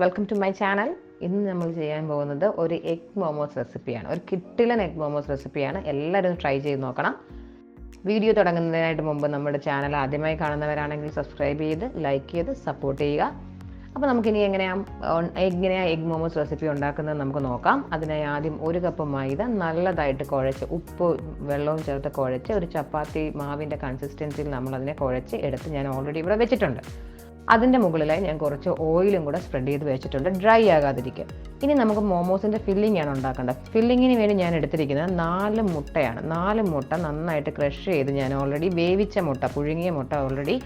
Welcome to my channel ഇന്ന് നമ്മൾ ചെയ്യാൻ പോകുന്നത് ഒരു എഗ് മോമോസ് റെസിപ്പിയാണ് ഒരു കിട്ടിലൻ എഗ് മോമോസ് റെസിപ്പിയാണ് എല്ലാവരും ട്രൈ ചെയ്ത് നോക്കണം. വീഡിയോ തുടങ്ങുന്നതിനായിട്ട് മുമ്പ് നമ്മുടെ ചാനൽ ആദ്യമായി കാണുന്നവരാണെങ്കിൽ സബ്സ്ക്രൈബ് ചെയ്ത് ലൈക്ക് ചെയ്ത് സപ്പോർട്ട് ചെയ്യുക. അപ്പോൾ നമുക്കിനി എങ്ങനെയാണ് എങ്ങനെയാണ് എഗ് മോമോസ് റെസിപ്പി ഉണ്ടാക്കുന്നത് നമുക്ക് നോക്കാം. അതിനായി ആദ്യം ഒരു കപ്പ് മൈദ നല്ലതായിട്ട് കുഴച്ച് ഉപ്പ് വെള്ളവും ചേർത്ത് കുഴച്ച് ഒരു ചപ്പാത്തി മാവിന്റെ കൺസിസ്റ്റൻസിയിൽ നമ്മൾ അതിനെ കുഴച്ച് എടുത്ത് ഞാൻ ഓൾറെഡി ഇവിടെ വെച്ചിട്ടുണ്ട്. അതിന്റെ മുകളിലായി ഞാൻ കുറച്ച് ഓയിലും കൂടെ സ്പ്രെഡ് ചെയ്ത് വെച്ചിട്ടുണ്ട്. ഡ്രൈ ആകാതിരിക്കും ഇനി നമുക്ക് മോമോസിന്റെ ഫില്ലിംഗ് ആണ് ഉണ്ടാക്കേണ്ടത്. ഫില്ലിങ്ങിന് വേണ്ടി ഞാൻ എടുത്തിരിക്കുന്നത് നാല് മുട്ടയാണ്. നാല് മുട്ട നന്നായിട്ട് ക്രഷ് ചെയ്ത് ഞാൻ ഓൾറെഡി വേവിച്ച മുട്ട പുഴുങ്ങിയ മുട്ട ഓൾറെഡി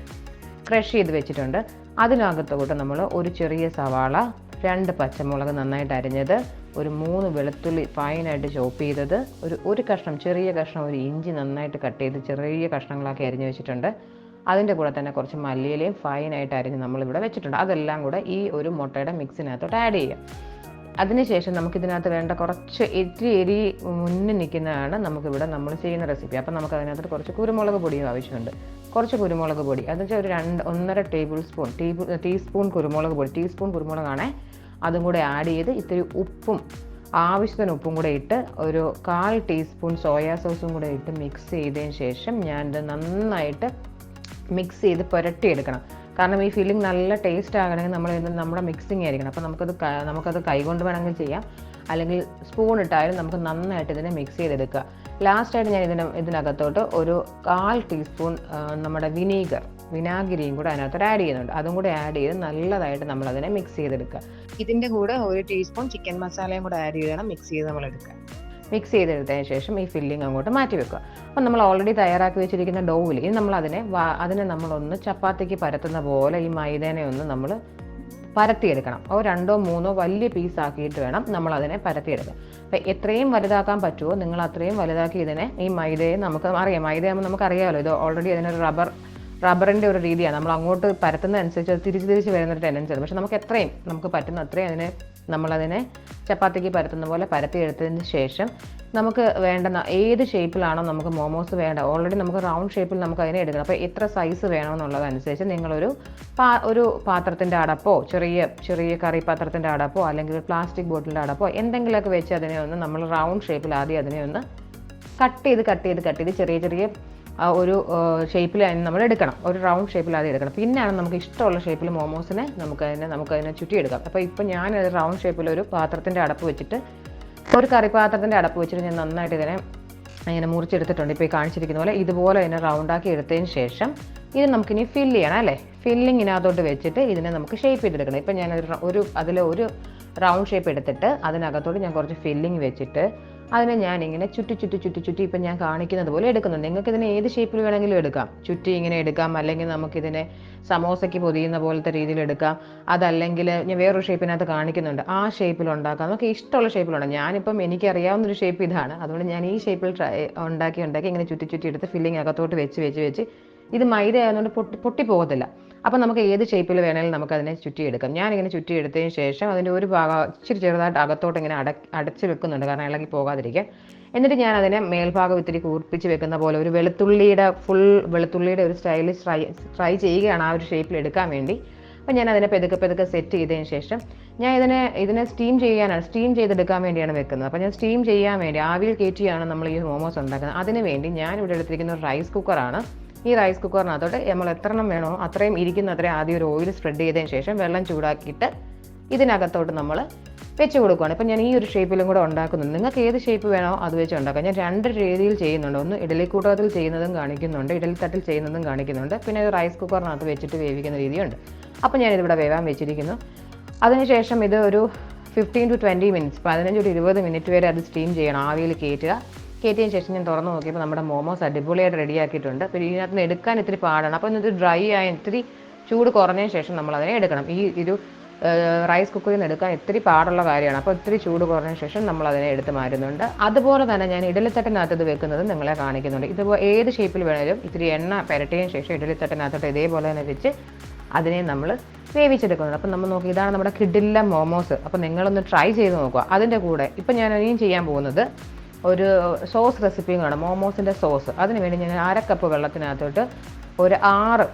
ക്രഷ് ചെയ്ത് വെച്ചിട്ടുണ്ട്. അതിനകത്തോട്ട് നമ്മൾ ഒരു ചെറിയ സവാള രണ്ട് പച്ചമുളക് നന്നായിട്ട് അരിഞ്ഞത് ഒരു മൂന്ന് വെളുത്തുള്ളി ഫൈനായിട്ട് ചോപ്പ് ചെയ്തത് ഒരു ഒരു കഷ്ണം ചെറിയ കഷ്ണം ഒരു ഇഞ്ചി നന്നായിട്ട് കട്ട് ചെയ്ത് ചെറിയ കഷ്ണങ്ങളാക്കി അരിഞ്ഞു വെച്ചിട്ടുണ്ട്. അതിന്റെ കൂടെ തന്നെ കുറച്ച് മല്ലിയിലയും ഫൈനായിട്ട് അരിഞ്ഞ് നമ്മളിവിടെ വെച്ചിട്ടുണ്ട്. അതെല്ലാം കൂടെ ഈ ഒരു മുട്ടയുടെ മിക്സിനകത്തോട്ട് ആഡ് ചെയ്യുക അതിനുശേഷം നമുക്കിതിനകത്ത് വേണ്ട കുറച്ച് എരി എരി മുന്നിൽ നിൽക്കുന്നതാണ് നമുക്കിവിടെ നമ്മൾ ചെയ്യുന്ന റെസിപ്പി അപ്പം നമുക്ക് അതിനകത്ത് കുറച്ച് കുരുമുളക് പൊടിയും ആവശ്യമുണ്ട്. കുറച്ച് കുരുമുളക് പൊടി. അതെന്ന് വെച്ചാൽ ഒരു രണ്ട് ഒന്നര ടേബിൾ സ്പൂൺ ടീ ടീസ്പൂൺ കുരുമുളക് പൊടി. ടീസ്പൂൺ കുരുമുളകാണേ. അതും കൂടെ ആഡ് ചെയ്ത് ഇത്തിരി ഉപ്പും ആവശ്യത്തിന് ഉപ്പും കൂടെ ഇട്ട് ഒരു കാൽ ടീസ്പൂൺ സോയാ സോസും കൂടെ ഇട്ട് മിക്സ് ചെയ്തതിന് ശേഷം ഞാനിത് നന്നായിട്ട് മിക്സ് ചെയ്ത് പുരട്ടിയെടുക്കണം കാരണം ഈ ഫില്ലിംഗ് നല്ല ടേസ്റ്റ് ആകണമെങ്കിൽ നമ്മൾ നമ്മുടെ മിക്സിങ് ആയിരിക്കണം. അപ്പോൾ നമുക്കത് നമുക്കത് കൈകൊണ്ട് വേണമെങ്കിൽ ചെയ്യാം. അല്ലെങ്കിൽ സ്പൂൺ ഇട്ടായാലും നമുക്ക് നന്നായിട്ട് ഇതിനെ മിക്സ് ചെയ്തെടുക്കുക. ലാസ്റ്റായിട്ട് ഞാൻ ഇതിന് ഇതിനകത്തോട്ട് ഒരു കാൽ ടീസ്പൂൺ നമ്മുടെ വിനീഗർ വിനാഗിരിയും കൂടെ അതിനകത്തോട്ട് ആഡ് ചെയ്യുന്നുണ്ട്. അതും കൂടെ ആഡ് ചെയ്ത് നല്ലതായിട്ട് നമ്മൾ അതിനെ മിക്സ് ചെയ്തെടുക്കുക. ഇതിന്റെ കൂടെ ഒരു ടീസ്പൂൺ ചിക്കൻ മസാലയും കൂടെ ആഡ് ചെയ്ത് വേണം മിക്സ് ചെയ്ത് നമ്മൾ എടുക്കുക മിക്സ് ചെയ്തെടുത്തതിന് ശേഷം ഈ ഫില്ലിംഗ് അങ്ങോട്ട് മാറ്റി വെക്കുക. അപ്പോൾ നമ്മൾ ഓൾറെഡി തയ്യാറാക്കി വെച്ചിരിക്കുന്ന ഡോവിൽ ഇനി നമ്മൾ അതിനെ അതിനെ നമ്മളൊന്ന് ചപ്പാത്തിക്ക് പരത്തുന്ന പോലെ ഈ മൈദേനെ ഒന്ന് നമ്മൾ പരത്തിയെടുക്കണം. ഓ രണ്ടോ മൂന്നോ വലിയ പീസ് ആക്കിയിട്ട് വേണം നമ്മൾ അതിനെ പരത്തിയെടുക്കാൻ. അപ്പം എത്രയും വലുതാക്കാൻ പറ്റുമോ നിങ്ങൾ അത്രയും വലുതാക്കി ഇതിനെ ഈ മൈദയെ നമുക്ക് അറിയാം. മൈദയാകുമ്പോൾ നമുക്കറിയാമല്ലോ ഇത് ഓൾറെഡി അതിനൊരു റബ്ബർ റബ്ബറിന്റെ ഒരു രീതിയാണ്. നമ്മൾ അങ്ങോട്ട് പരത്തുന്ന അനുസരിച്ച് അത് തിരിച്ച് തിരിച്ച് വരുന്ന ഒരു ടെൻഡൻസി പക്ഷേ നമുക്ക് എത്രയും നമുക്ക് പറ്റുന്ന അത്രയും അതിനെ നമ്മളതിനെ ചപ്പാത്തിക്ക് പരത്തുന്ന പോലെ പരത്തി എടുത്തതിന് ശേഷം നമുക്ക് വേണ്ടുന്ന ഏത് ഷേപ്പിലാണോ നമുക്ക് മോമോസ് വേണ്ട. ഓൾറെഡി നമുക്ക് റൗണ്ട് ഷേപ്പിൽ നമുക്ക് അതിനെ എടുക്കണം. അപ്പോൾ എത്ര സൈസ് വേണമെന്നുള്ളതനുസരിച്ച് നിങ്ങളൊരു പാ ഒരു പാത്രത്തിന്റെ അടപ്പോ ചെറിയ ചെറിയ കറി പാത്രത്തിന്റെ അടപ്പോ അല്ലെങ്കിൽ പ്ലാസ്റ്റിക് ബോട്ടിലിന്റെ അടപ്പോ എന്തെങ്കിലുമൊക്കെ വെച്ച് അതിനെ ഒന്ന് നമ്മൾ റൗണ്ട് ഷേപ്പിൽ ആദ്യം അതിനെ ഒന്ന് കട്ട് ചെയ്ത് കട്ട് ചെയ്ത് കട്ട് ചെയ്ത് ചെറിയ ചെറിയ ആ ഒരു ഷേപ്പിൽ അതിന് നമ്മൾ എടുക്കണം. ഒരു റൗണ്ട് ഷേപ്പിൽ ആദ്യം എടുക്കണം. പിന്നെയാണ് നമുക്ക് ഇഷ്ടമുള്ള ഷേപ്പിൽ മോമോസിനെ നമുക്ക് അതിനെ നമുക്ക് അതിനെ ചുറ്റിയെടുക്കാം. അപ്പോൾ ഇപ്പോൾ ഞാൻ ഒരു റൗണ്ട് ഷേപ്പിൽ ഒരു പാത്രത്തിന്റെ അടപ്പ് വെച്ചിട്ട് ഒരു കറി പാത്രത്തിന്റെ അടപ്പ് വെച്ചിട്ട് ഞാൻ നന്നായിട്ട് ഇതിനെ ഇങ്ങനെ മുറിച്ചെടുത്തിട്ടുണ്ട്. ഇപ്പോൾ ഈ കാണിച്ചിരിക്കുന്ന പോലെ ഇതുപോലെ ഇതിനെ റൗണ്ടാക്കി എടുത്തതിന് ശേഷം ഇത് നമുക്കിനി ഫിൽ ചെയ്യണം അല്ലേ? ഫില്ലിങ്ങിനകത്തോട്ട് വെച്ചിട്ട് ഇതിനെ നമുക്ക് ഷേപ്പ് ചെയ്തെടുക്കണം. ഇപ്പം ഞാൻ ഒരു അതിൽ ഒരു റൗണ്ട് ഷേപ്പ് എടുത്തിട്ട് അതിനകത്തോട്ട് ഞാൻ കുറച്ച് ഫില്ലിങ് വെച്ചിട്ട് അതിനെ ഞാൻ ഇങ്ങനെ ചുറ്റി ചുറ്റി ചുറ്റി ചുറ്റി ഇപ്പം ഞാൻ കാണിക്കുന്നത് പോലെ എടുക്കുന്നുണ്ട് നിങ്ങൾക്ക് ഇതിനെ ഏത് ഷേപ്പിൽ വേണമെങ്കിലും എടുക്കാം. ചുറ്റി ഇങ്ങനെ എടുക്കാം. അല്ലെങ്കിൽ നമുക്കിതിനെ സമോസയ്ക്ക് പൊതിയുന്ന പോലത്തെ രീതിയിൽ എടുക്കാം. അതല്ലെങ്കിൽ ഞാൻ വേറൊരു ഷേപ്പിനകത്ത് കാണിക്കുന്നുണ്ട്. ആ ഷേപ്പിൽ ഉണ്ടാക്കാം. നമുക്ക് ഇഷ്ടമുള്ള ഷേപ്പിലുണ്ട് ഞാനിപ്പം എനിക്കറിയാവുന്ന ഒരു ഷേപ്പ് ഇതാണ്. അതുകൊണ്ട് ഞാൻ ഈ ഷേപ്പിൽ ട്രൈ ഉണ്ടാക്കി ഉണ്ടാക്കി ഇങ്ങനെ ചുറ്റി ചുറ്റി എടുത്ത് ഫില്ലിംഗ് അകത്തോട്ട് വെച്ച് വെച്ച് വെച്ച് ഇത് മൈദ ആയതുകൊണ്ട് പൊട്ടി പൊട്ടി പോകത്തില്ല. അപ്പം നമുക്ക് ഏത് ഷേപ്പിൽ വേണമെങ്കിലും നമുക്ക് അതിനെ ചുറ്റിയെടുക്കാം. ഞാനിങ്ങനെ ചുറ്റിയെടുത്തതിന് ശേഷം അതിന്റെ ഒരു ഭാഗം ഇച്ചിരി ചെറുതായിട്ട് അകത്തോട്ട് ഇങ്ങനെ അട അടച്ച് വെക്കുന്നുണ്ട്. കാരണം ഇളകി പോകാതിരിക്കാൻ. എന്നിട്ട് ഞാൻ അതിനെ മേൽഭാഗം ഇത്തിരി കൂർപ്പിച്ച് വെക്കുന്ന പോലെ ഒരു വെളുത്തുള്ളിയുടെ ഫുൾ വെളുത്തുള്ളിയുടെ ഒരു സ്റ്റൈലിൽ ട്രൈ ട്രൈ ചെയ്യുകയാണ് ആ ഒരു ഷേപ്പിൽ എടുക്കാൻ വേണ്ടി. അപ്പം ഞാൻ അതിനെ പെതുക്കെ പെതുക്കെ സെറ്റ് ചെയ്തതിന് ശേഷം ഞാൻ ഇതിനെ ഇതിനെ സ്റ്റീം ചെയ്യാനാണ് സ്റ്റീം ചെയ്തെടുക്കാൻ വേണ്ടിയാണ് വെക്കുന്നത്. അപ്പോൾ ഞാൻ സ്റ്റീം ചെയ്യാൻ വേണ്ടി ആവിയിൽ കയറ്റിയാണ് നമ്മൾ ഈ മോമോസ് ഉണ്ടാക്കുന്നത്. അതിന് വേണ്ടി ഞാൻ ഇവിടെ എടുത്തിരിക്കുന്ന റൈസ് കുക്കറാണ് ഈ റൈസ് കുക്കറിനകത്തോട്ട് നമ്മൾ എത്രണ്ണം വേണോ അത്രയും ഇരിക്കുന്നത്ര ആദ്യം ഒരു ഓയിൽ സ്പ്രെഡ് ചെയ്തതിന് ശേഷം വെള്ളം ചൂടാക്കിയിട്ട് ഇതിനകത്തോട്ട് നമ്മൾ വെച്ച് കൊടുക്കുകയാണ് ഇപ്പം ഞാൻ ഈ ഒരു ഷേപ്പിലും കൂടെ ഉണ്ടാക്കുന്നുണ്ട് നിങ്ങൾക്ക് ഏത് ഷേപ്പ് വേണോ അത് വെച്ച് ഉണ്ടാക്കാം. ഞാൻ രണ്ട് രീതിയിൽ ചെയ്യുന്നുണ്ട്. ഒന്ന് ഇഡലിക്കൂട്ടത്തിൽ ചെയ്യുന്നതും കാണിക്കുന്നുണ്ട്. ഇഡലിത്തട്ടിൽ ചെയ്യുന്നതും കാണിക്കുന്നുണ്ട്. പിന്നെ റൈസ് കുക്കറിനകത്ത് വെച്ചിട്ട് വേവിക്കുന്ന രീതിയുണ്ട്. അപ്പം ഞാനിതിവിടെ വേവാൻ വെച്ചിരിക്കുന്നു. അതിനുശേഷം ഇത് ഒരു ഫിഫ്റ്റീൻ ടു ട്വന്റി മിനിറ്റ്സ് പതിനഞ്ച് ടു ഇരുപത് മിനിറ്റ് വരെ അത് സ്റ്റീം ചെയ്യണം. ആവിയിൽ കയറ്റുക കയറ്റിയതിന് ശേഷം ഞാൻ തുറന്ന് നോക്കിയപ്പോൾ നമ്മുടെ മോമോസ് അടിപൊളിയായിട്ട് റെഡിയാക്കിയിട്ടുണ്ട്. പിന്നെ ഇതിനകത്ത് നിന്ന് എടുക്കാൻ ഇത്തിരി പാടാണ്. അപ്പോൾ ഇത് ഡ്രൈ ആയ ഇത്തിരി ചൂട് കുറഞ്ഞതിന് ശേഷം നമ്മൾ അതിനെ എടുക്കണം. ഈ ഒരു റൈസ് കുക്കറിൽ നിന്ന് എടുക്കാൻ ഇത്തിരി പാടുള്ള കാര്യമാണ്. അപ്പോൾ ഇത്തിരി ചൂട് കുറഞ്ഞതിന് ശേഷം നമ്മൾ അതിനെ എടുത്ത് മാറ്റുന്നുണ്ട്. അതുപോലെ തന്നെ ഞാൻ ഇഡലിത്തട്ടിനകത്ത് ഇത് വെക്കുന്നത് നിങ്ങളെ കാണിക്കുന്നുണ്ട്. ഇതുപോലെ ഏത് ഷേപ്പിൽ വേണേലും ഇത്തിരി എണ്ണ പുരട്ടിയതിന് ശേഷം ഇഡലിത്തട്ടിനകത്തോട്ട് ഇതേപോലെ തന്നെ വെച്ച് അതിനെ നമ്മൾ വേവിച്ചെടുക്കുന്നുണ്ട്. അപ്പം നമ്മൾ നോക്കി ഇതാണ് നമ്മുടെ കിഡില്ല മോമോസ്. അപ്പം നിങ്ങളൊന്ന് ട്രൈ ചെയ്ത് നോക്കുക. അതിന്റെ കൂടെ ഇപ്പം ഞാൻ ഇനിയും ചെയ്യാൻ പോകുന്നത് ഒരു സോസ് റെസിപ്പിയും കാണാം. മോമോസിന്റെ സോസ്. അതിന് വേണ്ടി ഞാൻ അര കപ്പ് വെള്ളത്തിനകത്തോട്ട് ഒരു ആറ്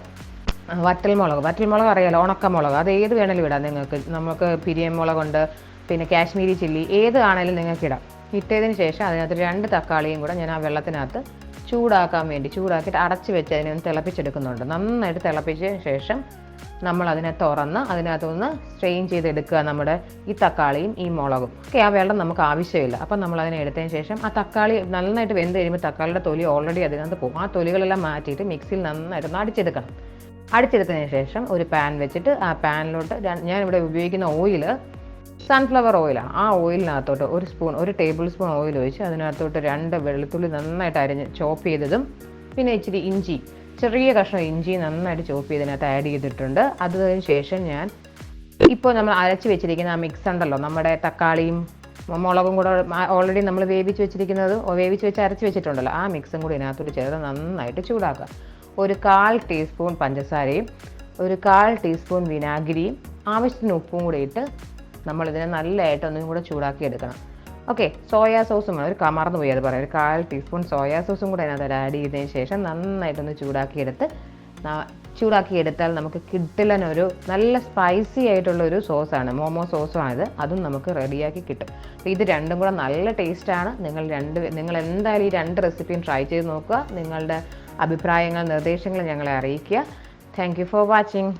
വറ്റൽമുളക്. വറ്റൽമുളക് അറിയാലോ? ഉണക്കമുളക്. അത് ഏത് വേണേലും ഇടാം നിങ്ങൾക്ക്. നമുക്ക് പിരിയൻ മുളകുണ്ട് പിന്നെ കാശ്മീരി ചില്ലി ഏത് ആണേലും നിങ്ങൾക്ക് ഇടാം. ഇട്ടതിന് ശേഷം അതിനകത്ത് രണ്ട് തക്കാളിയും കൂടെ ഞാൻ ആ വെള്ളത്തിനകത്ത് ചൂടാക്കാൻ വേണ്ടി ചൂടാക്കിയിട്ട് അടച്ച് വെച്ച് അതിനെ ഒന്ന് തിളപ്പിച്ചെടുക്കുന്നുണ്ട്. നന്നായിട്ട് തിളപ്പിച്ചതിന് ശേഷം നമ്മൾ അതിനെ തുറന്ന് അതിനകത്തുനിന്ന് സ്ട്രെയിൻ ചെയ്തെടുക്കുക നമ്മുടെ ഈ തക്കാളിയും ഈ മുളകും. ഓക്കെ ആ വെള്ളം നമുക്ക് ആവശ്യമില്ല. അപ്പം നമ്മൾ അതിനെ എടുത്തതിന് ശേഷം ആ തക്കാളി നന്നായിട്ട് വെന്ത് കഴിയുമ്പോൾ തക്കാളിയുടെ തൊലി ഓൾറെഡി അതിനകത്ത് പോകും. ആ തൊലികളെല്ലാം മാറ്റിയിട്ട് മിക്സിയിൽ നന്നായിട്ട് അടിച്ചെടുക്കണം. അടിച്ചെടുത്തതിന് ശേഷം ഒരു പാൻ വെച്ചിട്ട് ആ പാനിലോട്ട് ഞാൻ ഇവിടെ ഉപയോഗിക്കുന്ന ഓയിൽ സൺഫ്ലവർ ഓയിലാണ് ആ. ഓയിലിനകത്തോട്ട് ഒരു സ്പൂൺ ഒരു ടേബിൾ സ്പൂൺ ഓയിൽ ഒഴിച്ച് അതിനകത്തോട്ട് രണ്ട് വെളുത്തുള്ളി നന്നായിട്ട് അരിഞ്ഞ് ചോപ്പ് ചെയ്തതും പിന്നെ ഇച്ചിരി ഇഞ്ചി ചെറിയ കഷ്ണം ഇഞ്ചി നന്നായിട്ട് ചോപ്പ് ചെയ്തതിനകത്ത് ആഡ് ചെയ്തിട്ടുണ്ട്. അതിന് ശേഷം ഞാൻ ഇപ്പോൾ നമ്മൾ അരച്ച് വെച്ചിരിക്കുന്ന ആ മിക്സ് ഉണ്ടല്ലോ നമ്മുടെ തക്കാളിയും മുളകും കൂടെ ഓൾറെഡി നമ്മൾ വേവിച്ച് വെച്ചിരിക്കുന്നത് വേവിച്ച് വെച്ച് അരച്ച് വെച്ചിട്ടുണ്ടല്ലോ. ആ മിക്സും കൂടി ഇതിനകത്തോട്ട് ചേർത്ത് നന്നായിട്ട് ചൂടാക്കുക. ഒരു കാൽ ടീസ്പൂൺ പഞ്ചസാരയും ഒരു കാൽ ടീസ്പൂൺ വിനാഗിരിയും ആവശ്യത്തിന് ഉപ്പും കൂടി ഇട്ട് നമ്മളിതിനെ നല്ലതായിട്ട് ഒന്നും കൂടെ ചൂടാക്കി എടുക്കണം. ഓക്കെ സോയാ സോസും ഒരു കമർന്നു പോയി അത് പറയാം. ഒരു കാൽ ടീസ്പൂൺ സോയാ സോസും കൂടെ അതിനകത്ത് ആഡ് ചെയ്തതിന് ശേഷം നന്നായിട്ടൊന്ന് ചൂടാക്കിയെടുത്ത് ചൂടാക്കിയെടുത്താൽ നമുക്ക് കിട്ടിലനൊരു നല്ല സ്പൈസി ആയിട്ടുള്ള ഒരു സോസാണ് മോമോ സോസുമാണിത് അതും നമുക്ക് റെഡിയാക്കി കിട്ടും. അപ്പോൾ ഇത് രണ്ടും കൂടെ നല്ല ടേസ്റ്റാണ് നിങ്ങൾ രണ്ട് നിങ്ങൾ എന്തായാലും ഈ രണ്ട് റെസിപ്പിയും ട്രൈ ചെയ്ത് നോക്കുക. നിങ്ങളുടെ അഭിപ്രായങ്ങൾ നിർദ്ദേശങ്ങൾ ഞങ്ങളെ അറിയിക്കുക. Thank for watching